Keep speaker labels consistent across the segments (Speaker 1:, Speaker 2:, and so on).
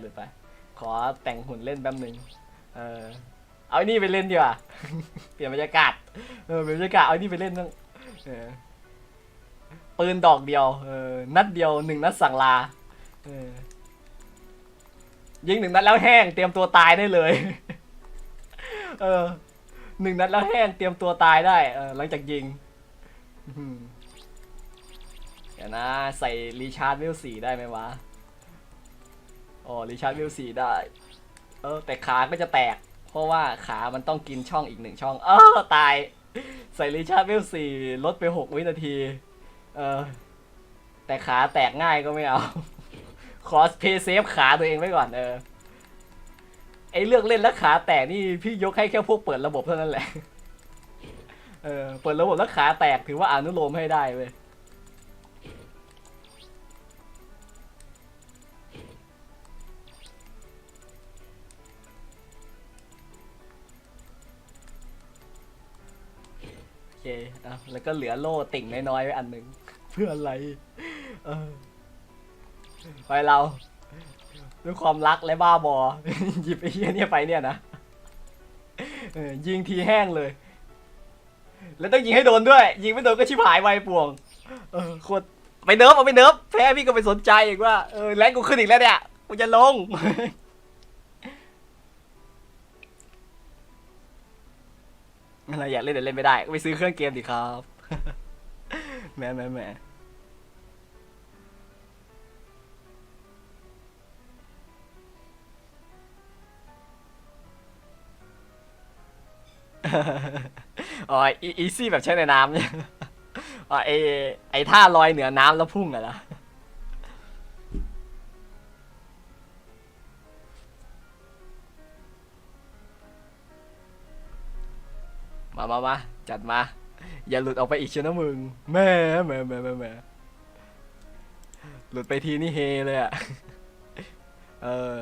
Speaker 1: หลุดไปหลุดไป ขอแต่งหุ่นเล่นแป๊บหนึ่งเออเอาไอ้นี่ไปเล่นดีกว่า เปลี่ยนบรรยากาศ เออเปลี่ยนบรรยากาศเอาไอ้นี่ไปเล่นบ้างเออปืนดอกเดียว เออ นัดเดียวหนึ่งนัดสั่งลา เออ ยิงหนึ่งนัดแล้วแห้งเตรียมตัวตายได้เลย เออหนึ่งนัดแล้วแห้งเตรียมตัวตายได้ เออ หลังจากยิงเดี๋ยวนะ ใส่รีชาร์ดเวลสี่ได้ไหมวะ อ๋อรีชาร์ดเวลสี่ได้ เออ แต่ขาก็จะแตก เพราะว่าขามันต้องกินช่องอีกหนึ่งช่อง เออ ตาย ใส่รีชาร์ดเวลสี่ลดไปหกวินาที เออ แต่ขาแตกง่ายก็ไม่เอาขอสเพย์เซฟขาตัวเองไว้ก่อนเออ ไอเลือกเล่นแล้วขาแตกนี่พี่ยกให้แค่พวกเปิดระบบเท่านั้นแหละ เออ เปิดระบบแล้วขาแตกถือว่าอนุโลมให้ได้เว้ย เคอะแล้วก็เหลือโล่ติ่งน้อยๆไว้อันหนึ่งเพื่ออะไรเออไปเราด้วยความรักและบ้าบอ หยิบไอ้เหี้ยเนี่ยไปเนี่ยนะเออยิงทีแห้งเลย แล้วต้องยิงให้โดนด้วย ยิงไม่โดนก็ชิบหายไวป่วง เออโคตรไปเนิร์ฟเอาไปเนิร์ฟแพ้พี่ก็ไปสนใจอีกว่าเออแรงกูขึ้นอีกแล้วเนี่ยกูจะลง อะไรอยากเล่นแต่เล่นไม่ได้ก็ไปซื้อเครื่องเกมดิครับแหม่แหม่แหม่อ๋ออีซี่แบบใช้ในน้ำเนี่ยอ๋อไอไอท่าลอยเหนือน้ำแล้วพุ่งอะนะ มามามาจัดมา อย่าหลุดออกไปอีกเชียวนะมึงแม่แม่แม่แม่แม่หลุดไปทีนี่เฮเลยอะเออ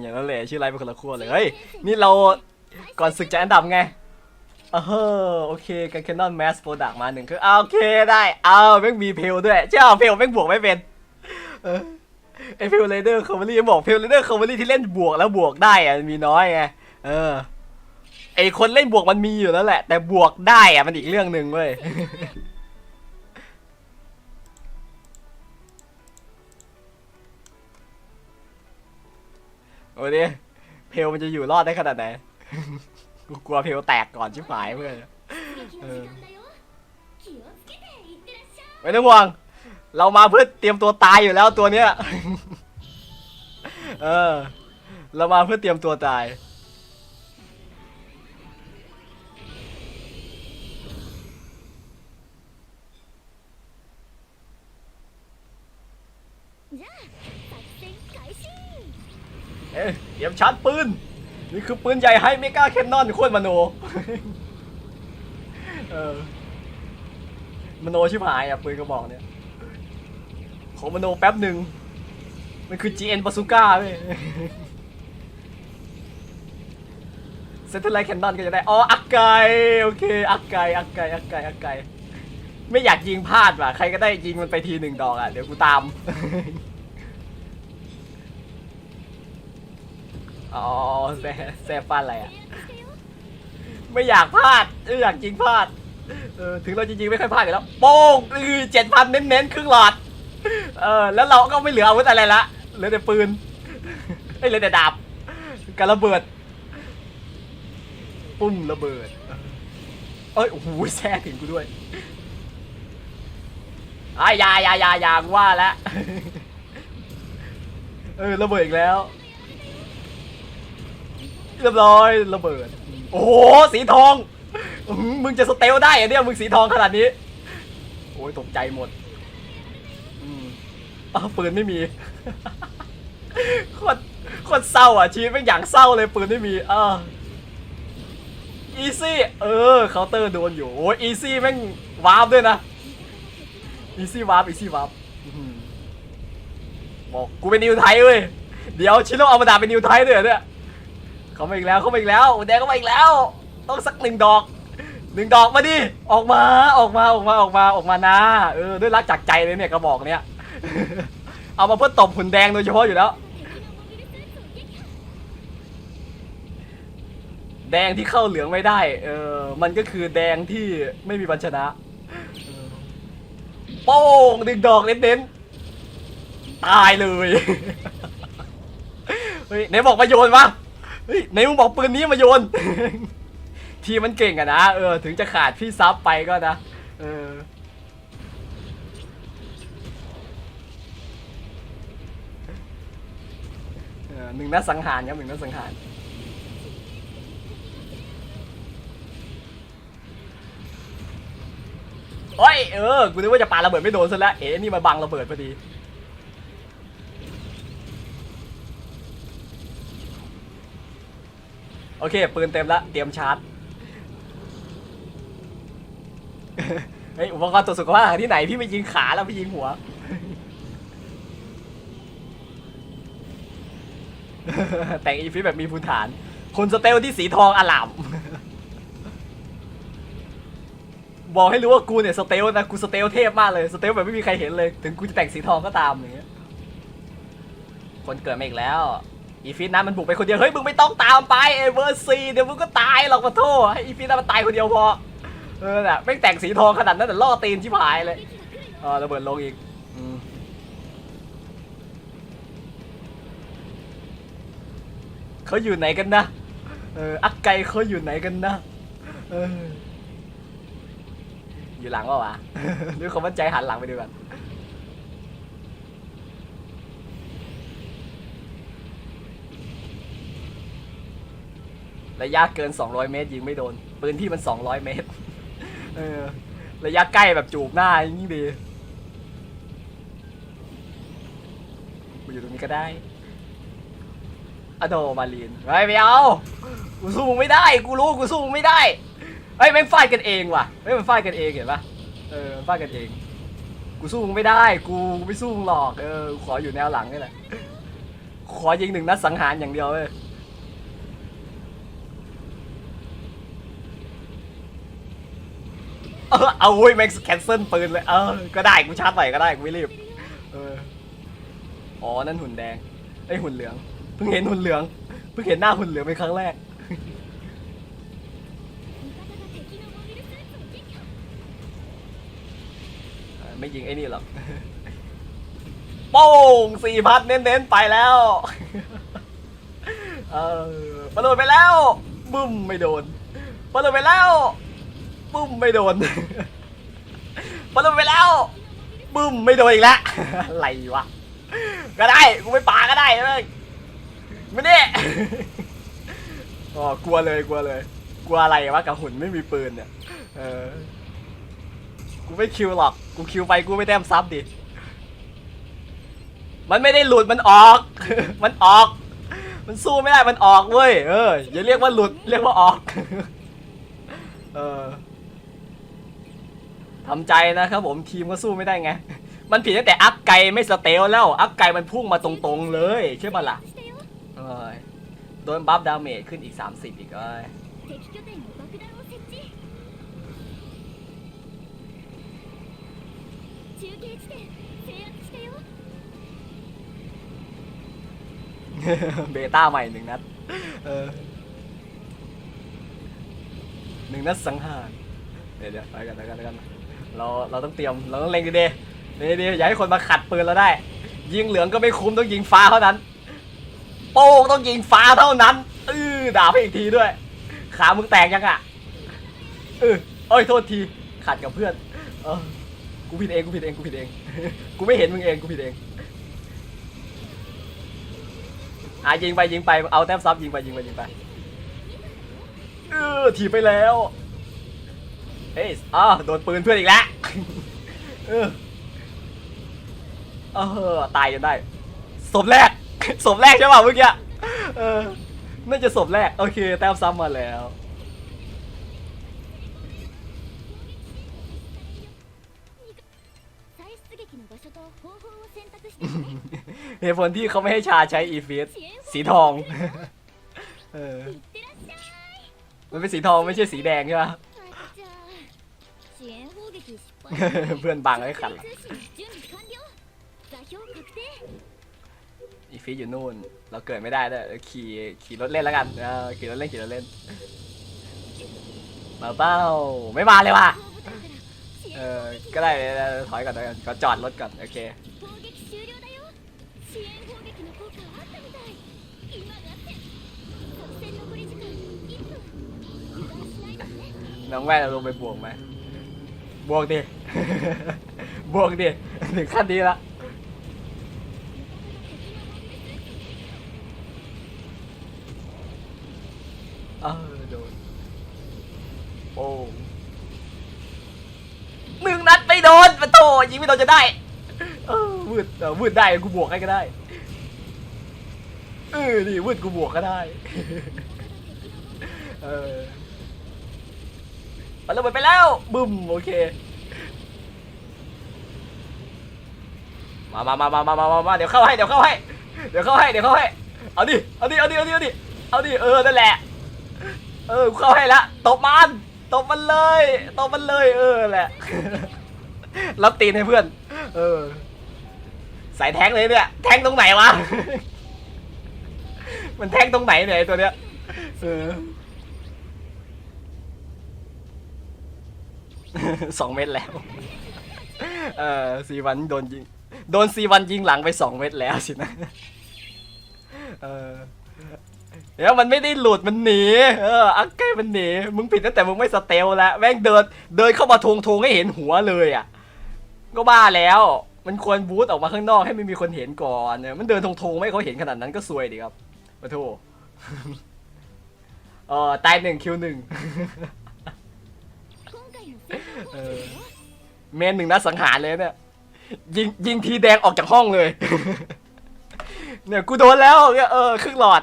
Speaker 1: อย่างนั้นเลยชื่อไรเป็นคนละขั้วเลยเฮ้ยนี่เราก่อนศึกจะอันดับไงเออโอเคกันแคนนอนแมสโปรดักมาหนึ่งคือเอาโอเคได้เอาแม่งมีเพลด้วยเจ้าเพลแม่งบวกไม่เป็นเออไอเพลเรเดอร์คอมเมดี้บอกเพลเรเดอร์คอมเมดี้ที่เล่นบวกแล้วบวกได้อะมีน้อยไงเออไอคนเล่นบวกมันมีอยู่แล้วแหละ แต่บวกได้อะมันอีกเรื่องหนึ่งเว้ย วัเพลมันจะอยู่รอดได้ขนาดไหน กูกลัวเพลแตกก่อนชิบหายเพื่อนไม่ต้องห่วง เรามาเพื่อเตรียมตัวตายอยู่แล้วตัวเนี้ย เออ เรามาเพื่อเตรียมตัวตาย
Speaker 2: Yeah.
Speaker 1: เอ๊ะเตรียมชาร์จปืน นี่คือปืนใหญ่ให้เมกาแคนนอนโคตรมโน เออ มโนชิบหายอะปืนกระบอกเนี่ย ขอมโนแป๊บหนึ่ง มันคือ GN บาซูก้าเว้ยเซนเตอร์ไลท์แคนนอนก็จะได้ อ๋อ อักไกโอเค อักไกอักไกอักไกอักไกไม่อยากยิงพลาดว่ะ ใครก็ได้ยิงมันไปทีหนึ่งดอกอะ เดี๋ยวกูตาม อ๋อแซ่แซ่ฟันอะไรอะ ไม่อยากพลาดไม่อยากยิงพลาดเออถึงเราจะยิงๆไม่ค่อยพลาดอยู่แล้วโป้งคือเจ็ดพันเน้นๆครึ่งหลอดเออแล้วเราก็ไม่เหลืออาวุธอะไรละเหลือแต่ปืนเอ้เหลือแต่ดาบกับระเบิด ปุ้มระเบิด เอ้ยโอ้โหแซ่ถึงกูด้วยอายายายายากว่าแล้วเออระเบิดอีกแล้ว เรียบร้อยระเบิด โอ้โหสีทองอื้อหือมึงจะสเตลได้เหรอเนี่ยมึงสีทองขนาดนี้ โอ้ยตกใจหมดอืมอ้าวปืนไม่มี โคตรโคตรเศร้าอะชีวิตไม่งอย่างเศร้าเลยปืนไม่มีอ่าอีซี่เออเคาน์เตอร์โดนอยู่โอ้ยอีซี่แม่งวาร์ปด้วยนะอีซี่วาร์ปอีซี่วาร์ปอื้อหือบอกกูเป็นนิวไทยเว้ยเดี๋ยวชิโร่เอามาดาเป็นนิวไทยด้วยเหรอเนี่ย เขามาอีกแล้วเขามาอีกแล้วแดงเขามาอีกแล้ว ต้องสักหนึ่งดอกหนึ่งดอกมาดิออกมาออกมาออกมาออกมาออกมานะเออด้วยรักจากใจเลยเนี่ยกระบอกเนี้ยเอามาเพื่อตบหุ่นแดงโดยเฉพาะอยู่แล้ว แดงที่เข้าเหลืองไม่ได้เออมันก็คือแดงที่ไม่มีวันชนะโป้งหนึ่งดอกเน้นๆตายเลยเฮ้ยไหนบอกมาโยนวะ เฮ้ยไหนมึงบอกปืนนี้มาโยน ทีมันเก่งอะนะเออถึงจะขาดพี่ซับไปก็นะเออหนึ่งนัดสังหารครับหนึ่งนัดสังหารเฮ้ยเออกูนึกว่าจะปาระเบิดไม่โดนซะแล้วเอ๊นี่มาบังระเบิดพอดี โอ เค ปืนเต็มแล้วเตรียมชาร์จ เฮ้ยอุปกรณ์ตรวจสุขภาพหาที่ไหนพี่ไม่ยิงขาแล้วพี่ยิงหัว แต่งอีฟิแบบมีพื้นฐาน คนสเตลที่สีทองอลาม บอกให้รู้ว่ากูเนี่ยสเตลนะกูสเตลเทพมากเลยสเตลแบบไม่มีใครเห็นเลย ถึงกูจะแต่งสีทองก็ตามอย่างเงี้ยคนเกิดมาอีกแล้ว อีฟิตนะมันบุกไปคนเดียวเฮ้ยมึงไม่ต้องตามไปเอเวอร์ซีเดี๋ยวมึงก็ตายหรอกมาโทษให้อีฟิตนะมันตายคนเดียวพอเออน่ะแม่แต่งสีทองขนาดนั้นแต่ล่อตีนชิบหายเลยอ๋อระเบิดลงอีกเขาอยู่ไหนกันนะเอออักไกเขาอยู่ไหนกันนะเอออยู่หลังวะวะด้วยความมั่นใจหันหลังไปดูกัน ระยะเกิน 200 เมตรยิงไม่โดน ปืนที่มัน 200 เมตร เออ ระยะใกล้แบบจูบหน้าอยิ่งดีกูอยู่ตรงนี้ก็ได้อโดมาลีนเฮ้ยไม่เอา กูสู้มึงไม่ได้ กูรู้กูสู้มึงไม่ได้ เฮ้ยแม่งฟาดกันเองว่ะ เฮ้ยมันฟาดกันเองเห็นปะเออมันฟาดกันเอง กูสู้มึงไม่ได้ กูไม่สู้มึงหรอก เออ ขออยู่แนวหลังนี่แหละ ขอยิงหนึ่งนัดสังหารอย่างเดียวเลย อเอาเว้ยแม็กซ์แคนเซิลปืนเลย เออ ก็ได้กูชาร์จใหม่ก็ได้กูไม่รีบ เออ อ๋อ นั่นหุ่นแดงไอหุ่นเหลือง เพิ่งเห็นหุ่นเหลือง เพิ่งเห็นหน้าหุ่นเหลืองเป็นครั้งแรก ไม่ยิงไอ้นี่หรอก โป้งสี่พัดเน้นๆ ไปแล้ว เออประโดดไปแล้ว บึ้มไม่โดนประโดดไปแล้ว บึ้มไม่โดนประโดดไปแล้วบึ้มไม่โดนอีกแล้วอะไรวะก็ได้กูไม่ปาก็ได้เลยไม่ได้อ๋อกลัวเลยกลัวเลย กลัวอะไรวะกับหุ่นไม่มีปืนเนี่ยเออกูไม่คิวหรอกกูคิวไปกูไม่แต้มซับดิมันไม่ได้หลุดมันออก มันออก มันสู้ไม่ได้มันออกเว้ยเอออย่าเรียกว่าหลุดเรียกว่าออก เออ ทำใจนะครับผมทีมก็สู้ไม่ได้ไง มันผิดตั้งแต่อัพไกไม่สเตลแล้ว อัพไกมันพุ่งมาตรงๆเลยใช่ปะล่ะโดนบัฟดาเมจขึ้นอีก 30 อีกเลยเบต้าใหม่หนึ่งนัดหนึ่งนัดสังหาร เดี๋ยวเดี๋ยวไปกันไปกันไปกัน เราเราต้องเตรียมเราต้องเล็งดีๆดีๆอย่าให้คนมาขัดปืนเราได้ ยิงเหลืองก็ไม่คุ้มต้องยิงฟ้าเท่านั้น โป้งต้องยิงฟ้าเท่านั้นเออด่าไปอีกทีด้วย ขามึงแตกยังอะเออเอ้ยโทษทีขัดกับเพื่อน เออกูผิดเองกูผิดเองกูผิดเอง กูไม่เห็นมึงเองกูผิดเองอะยิงไปยิงไปเอาแต้มซับยิงไปยิงไปยิงไป เออถีบไปแล้ว เฮ้ยอ๋อโดนปืนเพื่อนอีกแล้วเออเออตายจนได้ศพแรกศพแรกใช่ป่ะเมื่อกี้เออน่าจะศพแรก โอเค แต้มซ้ำมาแล้ว เหตุผลที่เขาไม่ให้ชาใช้อีฟิสสีทอง เออ มันเป็นสีทองไม่ใช่สีแดงใช่ป่ะ เพื่อนบังไว้ขันอีฟีอยู่นู่น เราเกิดไม่ได้เลยขี่ขี่รถเล่นแล้วกันขี่รถเล่นขี่รถเล่นมาเป้าไม่มาเลยว่ะเออก็ได้ถอยก่อนถอยก่นขอจอดรถก่อนโอเคน้องแว่นลงไปบวกไหมบวกดิ บวกดิถึงขั้นนี้ละเออโดนโอ้หนึ่งนัดไม่โดนปะโถยิงไม่โดนจะได้เออวืดเออวืดได้กูบวกให้ก็ได้เออนี่วืดกูบวกก็ได้เออมันระเบิดไปแล้วบึ้มโอเค มามามามามามาเดี๋ยวเข้าให้ เดี๋ยวเข้าให้ เดี๋ยวเข้าให้ เดี๋ยวเข้าให้ เอาดิ เอาดิ เอาดิ เอาดิ เอาดิ เอาดิ เออ นั่นแหละ เออ เข้าให้ละ ตบมัน ตบมันเลย ตบมันเลย เออ แหละ รับตีนให้เพื่อน เออ ใส่แท้งเลยเนี่ย แท้งตรงไหนวะ มันแท้งตรงไหนเนี่ยตัวเนี้ยสองเมตรแล้ว เออสีวันโดนยิง โดนซีวันยิงหลังไปสองเม็ดแล้วสินะ เออแล้วมันไม่ได้หลุดมันหนี เอออักเก้มันหนี มึงผิดตั้งแต่มึงไม่สเตลแล้วแม่งเดิน เดินเข้ามาทวงทวงให้เห็นหัวเลยอะ ก็บ้าแล้ว มันควรบูทออกมาข้างนอกให้ไม่มีคนเห็นก่อนเนี่ยมันเดินทงทงไม่เขาเห็นขนาดนั้นก็ซวยดีครับปะทูเออตายหนึ่งคิวหนึ่งเมนหนึ่งนัดสังหารเลยเนี่ย ยิงยิงทีแดงออกจากห้องเลย เนี่ยกูโดนแล้วเออครึ่งหลอด